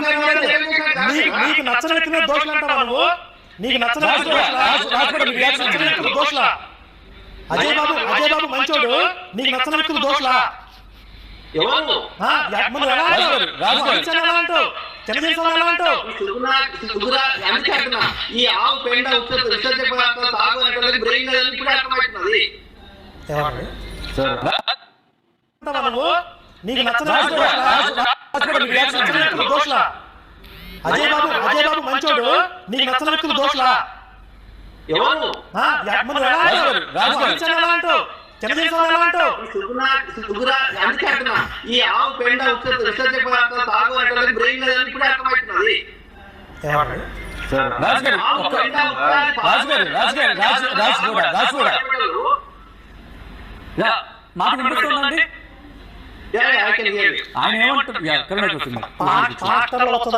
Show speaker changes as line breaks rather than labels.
నీకు నీకు నచ్చని వ్యక్తిని దోషులు అంటావా నువ్వు నీకు నచ్చని వ్యక్తిని దోషులా? అజయ్ బాబు అజయ్ బాబు మంచోడు నీకు నచ్చని వ్యక్తులు దోషులా
ఈ ఆవు పెండ ఉత్సవ విసర్జ పదార్థాలు తాగు అంటే బ్రెయిన్ ఇప్పుడు అర్థమవుతున్నది
నీకు
కూడా
దోషులా? అజయ్ బాబు అజయ్ బాబు మంచోడు. నీకు నచ్చని వ్యక్తులు దోషులా?
ఎవరు?
ఎలా
రాజు
అంటావు?
అందుకే అంటున్నా. ఈ ఆవు పెండ విసర్జ పదార్థాలు తాగు అంటే బ్రెయిన్ లేదని ఇప్పుడు అర్థమవుతున్నది?
మాట వినిపిస్తుందండి? ఆయన ఏమంటారు
ట్రాక్టర్లో వస్తుందా